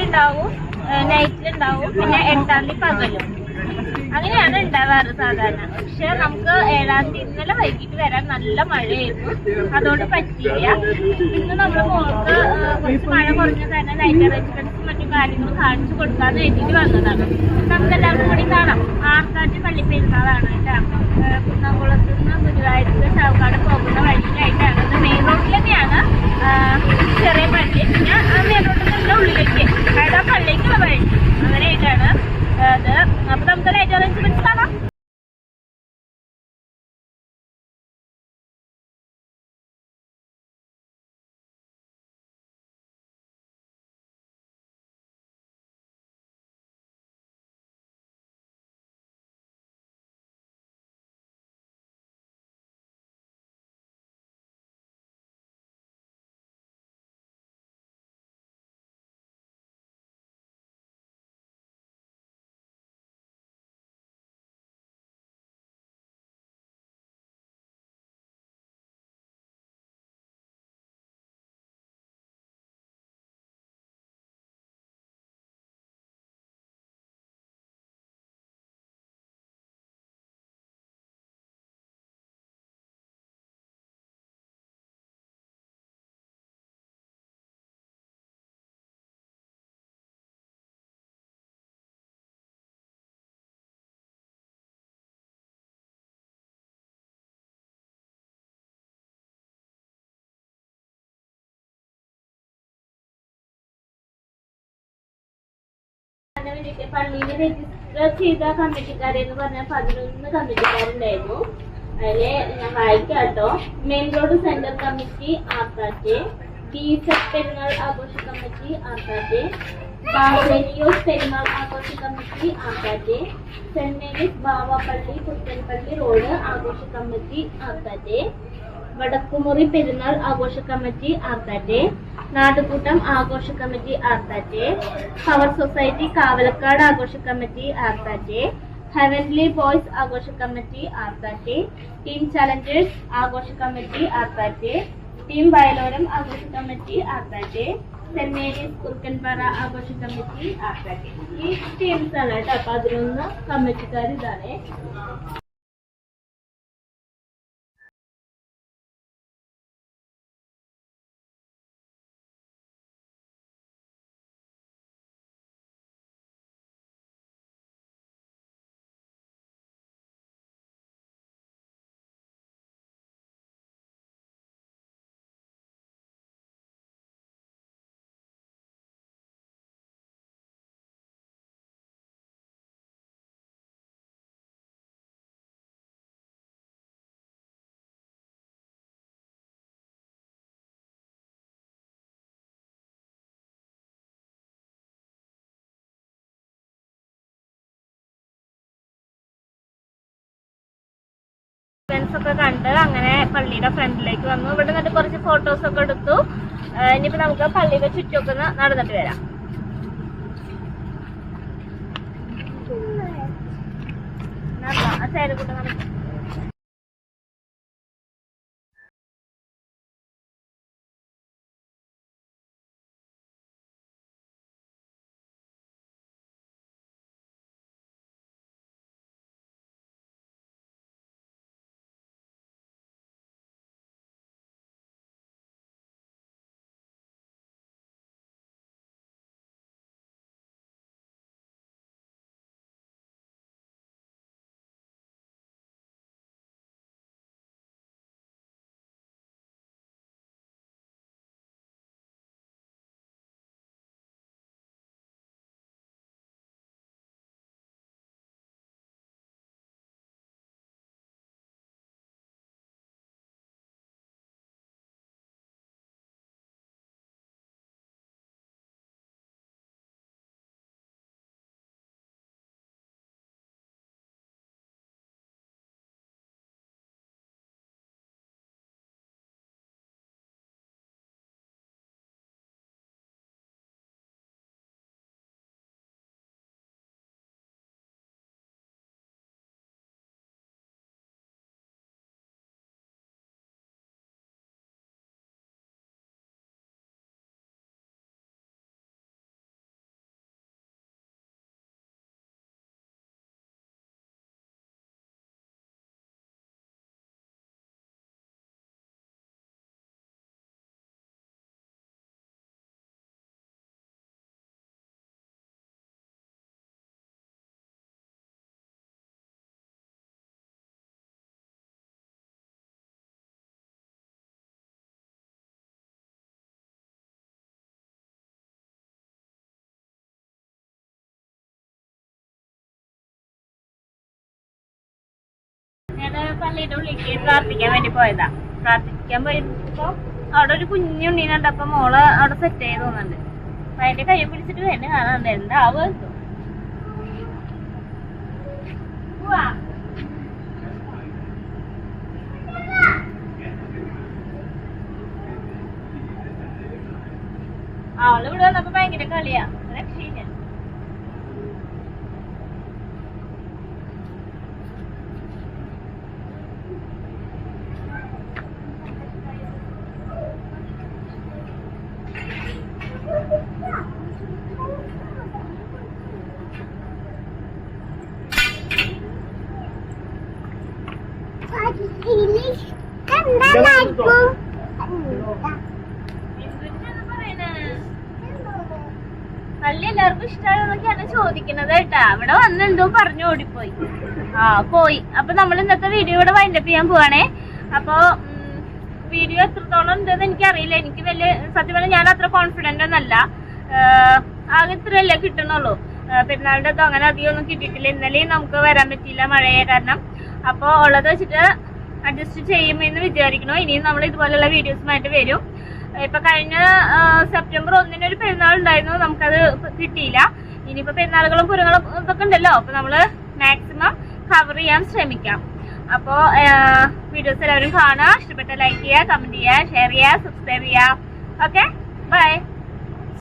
തീയതി നൈറ്റിലുണ്ടാവും പിന്നെ എട്ടാം തീയതി പകലും. അങ്ങനെയാണ് ഉണ്ടാവാറ് സാധാരണ. പക്ഷെ നമുക്ക് ഏഴാം തീയതി ഇന്നലെ വൈകിട്ട് വരാൻ നല്ല മഴയായിരുന്നു. അതുകൊണ്ട് പറ്റിയില്ല. ഇന്ന് നമ്മൾ മോൾക്ക് കുറച്ച് മഴ കുറഞ്ഞ തന്നെ ലൈറ്റ് അറേഞ്ച്മെന്റ്സും മറ്റു കാര്യങ്ങളും കാണിച്ചു കൊടുക്കാന്ന് വേണ്ടിയിട്ട് വന്നതാണ്. നമുക്ക് എല്ലാവർക്കും കൂടി കാണാം. ആർക്കാറ്റ് പള്ളി പെരുന്നാളാണ് കേട്ടോ. കുന്നംകുളത്ത് നിന്ന് ഗുരുവായൂർക്ക് ചാവക്കാട് പോകുന്ന വഴിയിലായിട്ടാണ് മെയിൻ റോഡിൽ തന്നെയാണ്. അതിന് വേണ്ടിയിട്ട് പള്ളിയിൽ രജിസ്റ്റർ ചെയ്ത കമ്മിറ്റിക്കാരെ എന്ന് പറഞ്ഞാൽ പതിനൊന്ന് കമ്മിറ്റിക്കാരുണ്ടായിരുന്നു. അതിലെ ഞാൻ വായിക്കാം main road centre committee Arthat teacher പെരുന്നാൾ ആഘോഷ കമ്മിറ്റി ആർക്കാറ്റ് ബാബേരിയോസ് പെരുന്നാൾ ആഘോഷ committee Arthat saint Mary's Bavapally Puthanpally road ആഘോഷ കമ്മിറ്റി ആർക്കാറ്റ് വടക്കുമുറി പെരുന്നാൾ ആഘോഷ കമ്മിറ്റി ആർത്താറ്റെ നാട്ടുകൂട്ടം ആഘോഷ കമ്മിറ്റി ആർത്താറ്റെ പവർ സൊസൈറ്റി കാവലക്കാട് ആഘോഷ കമ്മിറ്റി ആർത്താറ്റെ ഹെവൻലി ബോയ്സ് ആഘോഷ കമ്മിറ്റി ആർത്താറ്റെ ടീം ചലഞ്ചേഴ്സ് ആഘോഷ കമ്മിറ്റി ആർത്താറ്റെ ടീം വയലോരം ആഘോഷ കമ്മിറ്റി ആർത്താറ്റെ സെന്റ് മേരീസ് കുറുക്കൻപാറ ആഘോഷ കമ്മിറ്റി ആർത്താറ്റെ. ഈ ടീംസ് ആണ് കേട്ടോ പതിനൊന്ന് കമ്മിറ്റിക്കാർ ഇതാണ് ഫ്രണ്ട്സ് ഒക്കെ കണ്ട് അങ്ങനെ പള്ളിയുടെ ഫ്രണ്ടിലേക്ക് വന്നു ഇവിടെ നിന്നിട്ട് കുറച്ച് ഫോട്ടോസ് ഒക്കെ എടുത്തു ഇനിയിപ്പോ നമുക്ക് പള്ളിയുടെ ചുറ്റുമൊക്കെ നടന്നിട്ട് വരാം? ആ സൈഡിൽ കൂടെ നടക്കാം പള്ളിയുടെ ഉള്ളിലേക്ക് പ്രാർത്ഥിക്കാൻ വേണ്ടി പോയതാ. പ്രാർത്ഥിക്കാൻ പോയപ്പോ അവിടെ ഒരു കുഞ്ഞുണ്ണി കണ്ടപ്പോ മോൾ അവിടെ സെറ്റ് ചെയ്ത് തോന്നുന്നുണ്ട്. അപ്പൊ അതിന്റെ കൈ പിടിച്ചിട്ട് എന്നെ കാണാണ്ട് എന്താവോ അവളിവിടെ വന്നപ്പോ ഭയങ്കര കളിയാ. രക്ഷയില്ല. പള്ളി എല്ലാവർക്കും ഇഷ്ടമാണെന്നൊക്കെയാണ് ചോദിക്കുന്നത് കേട്ടാ. അവിടെ വന്ന് എന്തോ പറഞ്ഞു ഓടിപ്പോയി. ആ പോയി. അപ്പൊ നമ്മൾ ഇന്നത്തെ വീഡിയോ ഇവിടെ വൈൻഡപ്പ് ചെയ്യാൻ പോവാണേ. അപ്പൊ വീഡിയോ എത്രത്തോളം ഉണ്ടെന്ന് എനിക്കറിയില്ല. എനിക്ക് വലിയ സത്യം പറഞ്ഞാൽ ഞാൻ അത്ര കോൺഫിഡന്റ് ഒന്നല്ല. ആകെ ഇത്രയല്ലേ കിട്ടണുള്ളൂ. പെരുന്നാളിന്റെ ഒന്നും അങ്ങനെ അധികം ഒന്നും കിട്ടിയിട്ടില്ല. ഇന്നലെയും നമുക്ക് വരാൻ പറ്റിയില്ല മഴയെ കാരണം. അപ്പൊ ഉള്ളത് വെച്ചിട്ട് അഡ്ജസ്റ്റ് ചെയ്യുമെന്ന് വിചാരിക്കണോ. ഇനിയും നമ്മൾ ഇതുപോലുള്ള വീഡിയോസുമായിട്ട് വരും. ഇപ്പൊ കഴിഞ്ഞ സെപ്റ്റംബർ ഒന്നിന് ഒരു പെരുന്നാൾ ഉണ്ടായിരുന്നു. നമുക്കത് കിട്ടിയില്ല. ഇനിയിപ്പോ പെരുന്നാളുകളും പുരങ്ങളും ഇതൊക്കെ ഉണ്ടല്ലോ. അപ്പൊ നമ്മൾ മാക്സിമം കവർ ചെയ്യാൻ ശ്രമിക്കാം. അപ്പോ വീഡിയോസ് എല്ലാവരും കാണുക. ഇഷ്ടപ്പെട്ട ലൈക്ക് ചെയ്യുക കമന്റ് ചെയ്യുക ഷെയർ ചെയ്യുക സബ്സ്ക്രൈബ് ചെയ്യുക. Okay bye